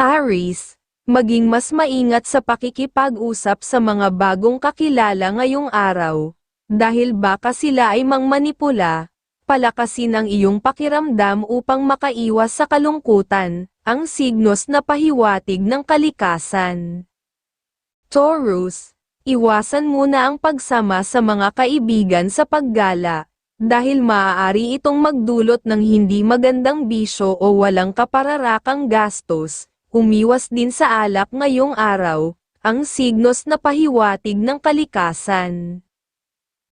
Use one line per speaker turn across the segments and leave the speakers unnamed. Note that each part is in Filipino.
Aries, maging mas maingat sa pakikipag-usap sa mga bagong kakilala ngayong araw. Dahil baka sila ay mangmanipula, palakasin ang iyong pakiramdam upang makaiwas sa kalungkutan, ang signos na pahiwatig ng kalikasan. Taurus, iwasan muna ang pagsama sa mga kaibigan sa paggala, dahil maaari itong magdulot ng hindi magandang bisyo o walang kapararakang gastos, umiwas din sa alak ngayong araw, ang signos na pahiwatig ng kalikasan.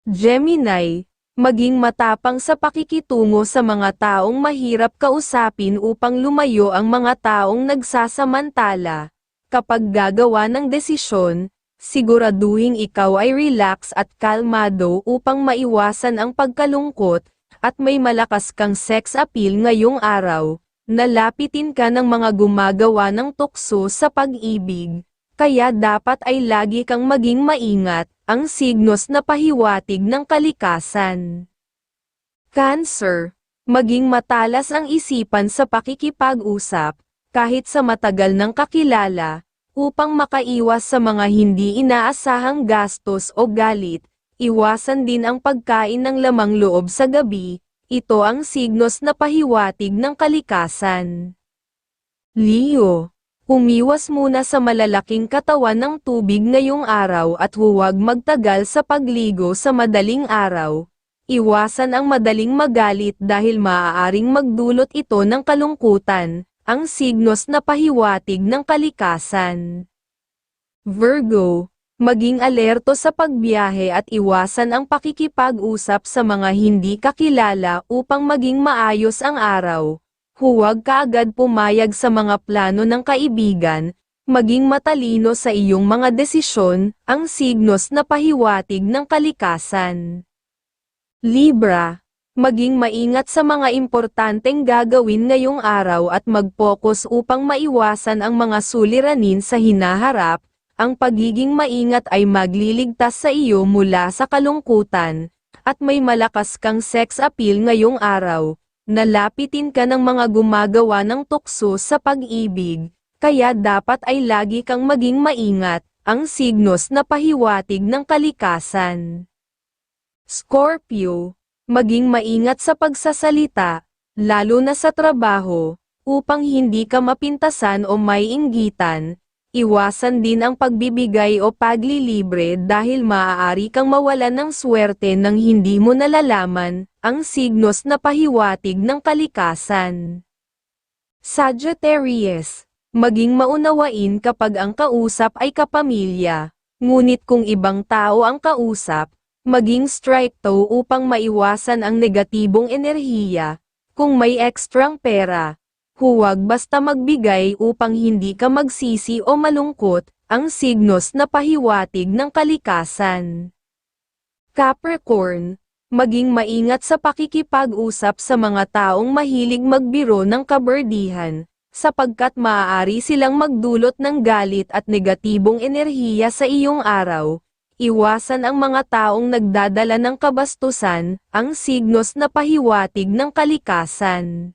Gemini, maging matapang sa pakikitungo sa mga taong mahirap kausapin upang lumayo ang mga taong nagsasamantala. Kapag gagawa ng desisyon, siguraduhin ikaw ay relax at kalmado upang maiwasan ang pagkalungkot, at may malakas kang sex appeal ngayong araw. Nalapitin ka ng mga gumagawa ng tukso sa pag-ibig, kaya dapat ay lagi kang maging maingat, ang signos na pahiwatig ng kalikasan. Cancer, maging matalas ang isipan sa pakikipag-usap, kahit sa matagal ng kakilala, upang makaiwas sa mga hindi inaasahang gastos o galit, iwasan din ang pagkain ng lamang loob sa gabi, ito ang signos na pahiwatig ng kalikasan. Leo, umiwas muna sa malalaking katawan ng tubig ngayong araw at huwag magtagal sa pagligo sa madaling araw. Iwasan ang madaling magalit dahil maaaring magdulot ito ng kalungkutan, ang signos na pahiwatig ng kalikasan. Virgo, maging alerto sa pagbiyahe at iwasan ang pakikipag-usap sa mga hindi kakilala upang maging maayos ang araw. Huwag kaagad pumayag sa mga plano ng kaibigan, maging matalino sa iyong mga desisyon, ang signos na pahiwatig ng kalikasan. Libra, maging maingat sa mga importanteng gagawin ngayong araw at mag-focus upang maiwasan ang mga suliranin sa hinaharap, ang pagiging maingat ay magliligtas sa iyo mula sa kalungkutan, at may malakas kang sex appeal ngayong araw, nalapitin ka ng mga gumagawa ng tukso sa pag-ibig, kaya dapat ay lagi kang maging maingat, ang signos na pahiwatig ng kalikasan. Scorpio, maging maingat sa pagsasalita, lalo na sa trabaho, upang hindi ka mapintasan o may inggitan, Iwasan din ang pagbibigay o paglilibre dahil maaari kang mawalan ng swerte nang hindi mo nalalaman, ang signos na pahiwatig ng kalikasan. Sagittarius, maging maunawain kapag ang kausap ay kapamilya, ngunit kung ibang tao ang kausap, maging strike to upang maiwasan ang negatibong enerhiya, kung may ekstrang pera, Huwag basta magbigay upang hindi ka magsisi o malungkot, ang signos na pahiwatig ng kalikasan. Capricorn, maging maingat sa pakikipag-usap sa mga taong mahilig magbiro ng kaberdihan, sapagkat maaari silang magdulot ng galit at negatibong enerhiya sa iyong araw. Iwasan ang mga taong nagdadala ng kabastusan, ang signos na pahiwatig ng kalikasan.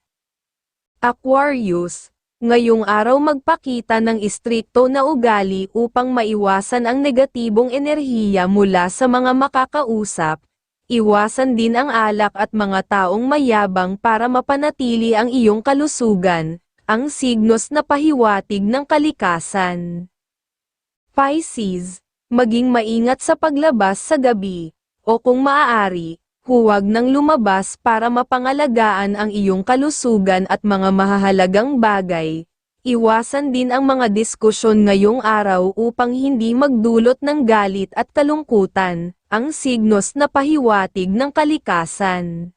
Aquarius, ngayong araw magpakita ng istrikto na ugali upang maiwasan ang negatibong enerhiya mula sa mga makakausap. Iwasan din ang alak at mga taong mayabang para mapanatili ang iyong kalusugan, ang signos na pahiwatig ng kalikasan. Pisces, maging maingat sa paglabas sa gabi, o kung maaari, Huwag nang lumabas para mapangalagaan ang iyong kalusugan at mga mahahalagang bagay. Iwasan din ang mga diskusyon ngayong araw upang hindi magdulot ng galit at kalungkutan, ang signos na pahiwatig ng kalikasan.